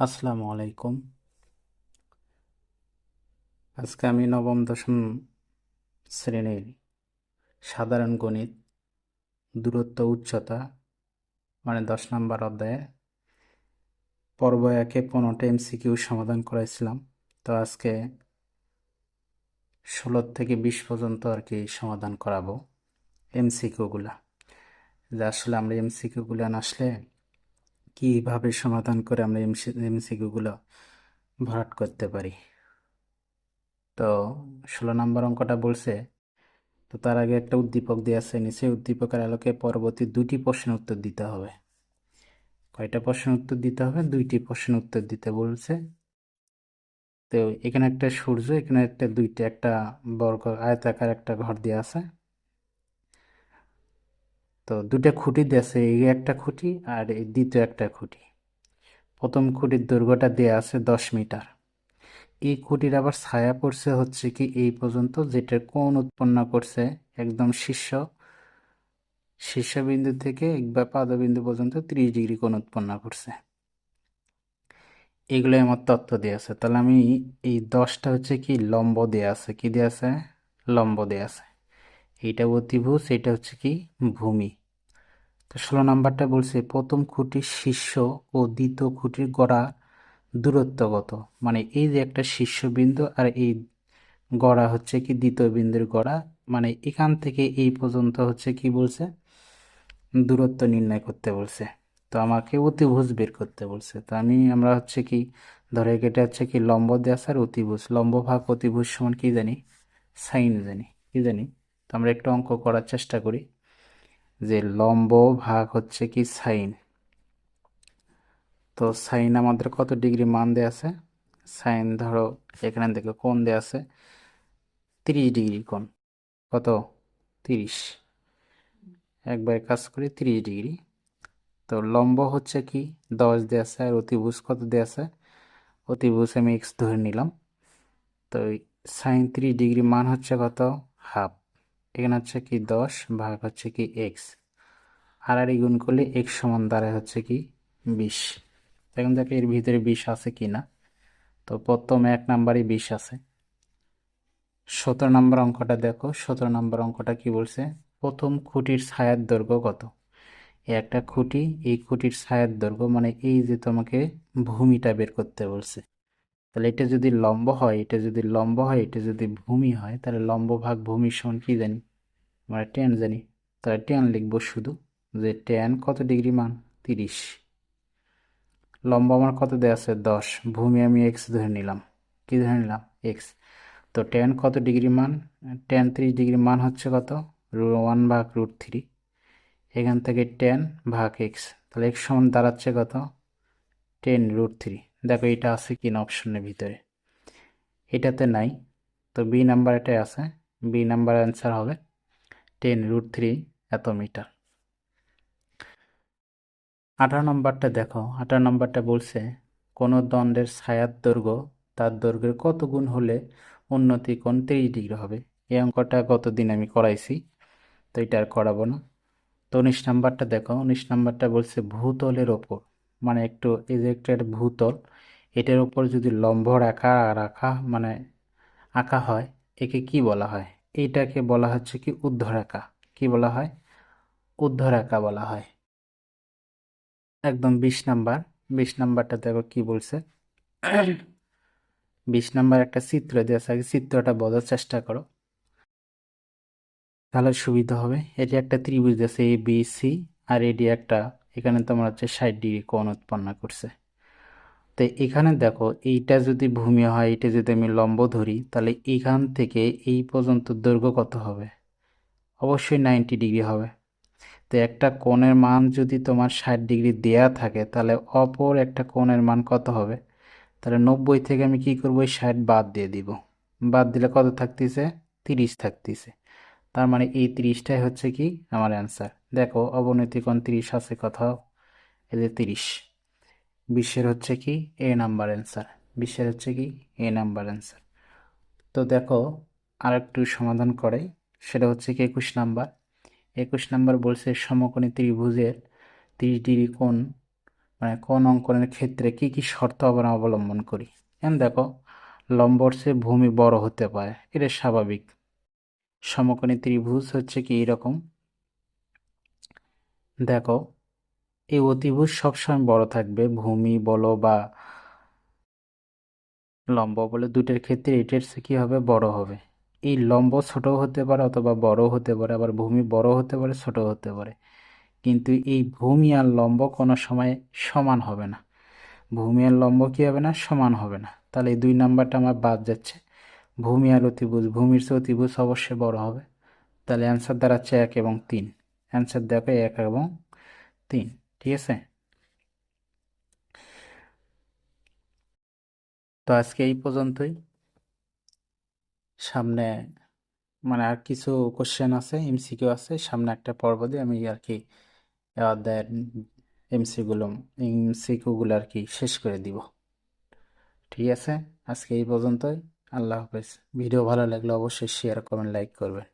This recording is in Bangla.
আসসালামু আলাইকুম। আজকে আমি নবম, দশম শ্রেণির সাধারণ গণিত, দূরত্ব, উচ্চতা মানে দশ নম্বর অধ্যায়ে পর্ব একে পনেরোটা এমসিকিউ সমাধান করাইছিলাম তো আজকে ষোলো থেকে বিশ পর্যন্ত আর কি সমাধান করাবো এমসিকিউগুলা। যে আসলে আমরা এমসিকিউগুলো আসলে কীভাবে সমাধান করে আমরা এমসি, এমসিকিউগুলো ভরাট করতে পারি? তো ষোলো নম্বর অঙ্কটা বলছে, তো তার আগে একটা উদ্দীপক দেওয়া আছে, নিচে উদ্দীপকের আলোকে পরবর্তী দুটি প্রশ্নের উত্তর দিতে হবে। কয়টা প্রশ্নের উত্তর দিতে হবে? দুইটি প্রশ্নের উত্তর দিতে বলছে। তো এখানে একটা সূর্য, এখানে একটা দুইটা, একটা বর্গ, আয়তাকার একটা ঘর দেওয়া আছে। তো দুটা খুঁটি দিয়েছে, এই একটা খুঁটি আর এই দ্বিতীয় একটা খুঁটি। প্রথম খুঁটির দৈর্ঘ্যটা দেওয়া আছে দশ মিটার। এই খুঁটির আবার ছায়া পড়ছে হচ্ছে কি এই পর্যন্ত, যেটার কোণ উৎপন্ন করছে একদম শীর্ষ। শীর্ষবিন্দু থেকে বা পাদবিন্দু পর্যন্ত ত্রিশ ডিগ্রি কোণ উৎপন্ন করছে। এগুলো আমার তত্ত্ব দেওয়া আছে। তাহলে আমি এই দশটা হচ্ছে কি লম্ব দেওয়া আছে। কি দেওয়া আছে? লম্ব দেওয়া আছে। এইটা অতিভুজ এটা হচ্ছে কি ভূমি। তো ষোলো নাম্বারটা বলছে, প্রথম খুঁটির শীর্ষ ও দ্বিতীয় খুঁটির গড়া দূরত্ব কত মানে এই যে একটা শীর্ষবিন্দু আর এই গড়া হচ্ছে কি দ্বিতীয় বিন্দুর গড়া মানে এখান থেকে এই পর্যন্ত হচ্ছে কি বলছে? দূরত্ব নির্ণয় করতে বলছে। তো আমাকে অতিভুজ বের করতে বলছে। তো আমি, আমরা হচ্ছে কি, ধরে এটা হচ্ছে কি লম্ব দেওয়া আর অতিভুজ, লম্ব ভাগ অতিভুজ সমান কি জানি? সাইন জানি, কি জানি? তো আমরা একটু অঙ্ক করার চেষ্টা করি। যে লম্ব ভাগ হচ্ছে কি সাইন। তো সাইন আমাদের কত ডিগ্রি মান দেওয়া আছে? সাইন ধরো এখানে থেকে কোন দেওয়া আছে তিরিশ ডিগ্রি কোণ। কত? তিরিশ। একবার কাজ করি তিরিশ ডিগ্রি। তো লম্ব হচ্ছে কি? দশ দেওয়া আছে আর অতিভুজ কত দেওয়া আছে? অতিভুজ আমি এক্স ধরে নিলাম। তো সাইন ত্রিশ ডিগ্রি মান হচ্ছে কত? হাফ। এখানে হচ্ছে কি দশ ভাগ হচ্ছে কি এক্স। আর আর গুণ করলে এক্স সমান দাঁড়ায় হচ্ছে কি বিশ। এখন দেখো এর ভিতরে বিষ আছে কি না তো প্রথম এক নাম্বারই বিষ আছে। সতেরো নম্বর অঙ্কটা দেখো। সতেরো নম্বর অঙ্কটা কি বলছে? প্রথম খুঁটির ছায়ার দৈর্ঘ্য কত? একটা খুঁটি, এই খুঁটির ছায়ার দৈর্ঘ্য মানে এই যে তোমাকে ভূমিটা বের করতে বলছে। তাহলে এটা যদি লম্ব হয়, এটা যদি লম্ব হয়, এটা যদি ভূমি হয়, তাহলে লম্ব ভাগ ভূমির সমান কি জানি? আমরা টেন জানি। তাহলে টেন লিখব শুধু যে টেন কত ডিগ্রি মান? তিরিশ। লম্বা আমার কত দেওয়া আছে? দশ। ভূমি আমি এক্স ধরে নিলাম। কি ধরে নিলাম? এক্স তো টেন কত ডিগ্রি মান? টেন ত্রিশ ডিগ্রি মান হচ্ছে কত? ওয়ান ভাগ রুট থ্রি এখান থেকে টেন ভাগ এক্স তাহলে এক্স সমান দাঁড়াচ্ছে কত? টেন রুট থ্রি দেখো এটা আছে কি না অপশনের ভিতরে। এটাতে নাই। তো বি নাম্বার এটাই আছে। বি নাম্বার অ্যান্সার হবে টেন রুট থ্রি এত মিটার। আঠারো নম্বরটা দেখো, আঠারো নম্বরটা বলছে, কোনো দণ্ডের ছায়ার দৈর্ঘ্য, তার দৈর্ঘ্যের কত গুণ হলে উন্নতি কোণ তিরিশ ডিগ্রি হবে? এই অঙ্কটা গতদিন আমি করাইছি, তো এটা আর করাবো না। তো উনিশ নাম্বারটা দেখো, উনিশ নাম্বারটা বলছে ভূতলের ওপর মানে একটু একটা ভূতল, এটার ওপর যদি লম্ব রাখা রাখা মানে আঁকা হয়, একে কি বলা হয়? এইটাকে বলা হচ্ছে কি ঊর্ধ্বরেখা কি বলা হয়? ঊর্ধ্বরেখা বলা হয়। একদম বিশ নাম্বার। বিশ নাম্বারটা দেখো কি বলছে। বিশ নাম্বার একটা চিত্র দেওয়া আছে। চিত্রটা বোঝার চেষ্টা করো। তাহলে সুবিধা হবে। এটি একটা ত্রিভুজ দিয়েছে এ, বি, সি, আর এটি একটা, এখানে তোমার হচ্ছে ষাট ডিগ্রি কোণ উৎপন্ন করছে। তো এখানে দেখো, এইটা যদি ভূমি হয় এটা যদি আমি লম্ব ধরি, তাহলে এখান থেকে এই পর্যন্ত দৈর্ঘ্য কত হবে? অবশ্যই নাইনটি ডিগ্রি হবে। তো একটা কোণের মান যদি তোমার ষাট ডিগ্রি দেয়া থাকে, তাহলে অপর একটা কোণের মান কত হবে? তাহলে নব্বই থেকে আমি কি করব? ওই ষাট বাদ দিয়ে দিব। বাদ দিলে কত থাকতেছে? তিরিশ থাকতেছে। তার মানে এই তিরিশটাই হচ্ছে কি? আমার অ্যান্সার দেখো অবনতি কোণ তিরিশ আছে কোথাও? যে তিরিশ। বিশ্বের হচ্ছে কি? এ নাম্বার অ্যান্সার বিশ্বের হচ্ছে কি? এ নাম্বার অ্যান্সার তো দেখো আর একটু সমাধান করে। সেটা হচ্ছে কি একুশ নাম্বার একুশ নাম্বার বলছে সমকোণী ত্রিভুজের তিরিশ ডিগ্রি কোণ মানে কোন অঙ্কনের ক্ষেত্রে কি কি শর্ত আমরা অবলম্বন করি। এখন দেখো, লম্বর চেয়ে ভূমি বড় হতে পারে। এটা স্বাভাবিক। সমকোণী ত্রিভুজ হচ্ছে কি এরকম। দেখো এই অতিভুজ সবসময় বড় থাকবে। ভূমি বলো বা লম্ব বলে দুটোর ক্ষেত্রে এটার কি হবে? বড় হবে। এই লম্ব ছোট হতে পারে অথবা বড় হতে পারে, আবার ভূমি বড় হতে পারে ছোট হতে পারে। কিন্তু এই ভূমি আর লম্ব কোনো সময় সমান হবে না। ভূমি আর লম্ব কী হবে না? সমান হবে না। তাহলে এই দুই নাম্বারটা আমার বাদ যাচ্ছে। ভূমি আর অতিভুজ, ভূমির চেয়ে অতিভুজ অবশ্যই বড় হবে। তাহলে অ্যান্সার দাঁড়াচ্ছে এক এবং তিন। অ্যান্সার দেখো এক এবং তিন। ঠিক আছে তো আজকে এই পর্যন্তই। সামনে মানে আর কিছু কোশ্চেন আছে এমসিকিউ আছে, সামনে একটা পর্ব দিয়ে আমি আর কি অধ্যায়ের এমসিগুলো এমসিকিউগুলো আর কি শেষ করে দিব। ঠিক আছে? আজকে এই পর্যন্তই। আল্লাহ হাফেজ। ভিডিও ভালো লাগলে অবশ্যই শেয়ার কমেন্ট লাইক করবেন।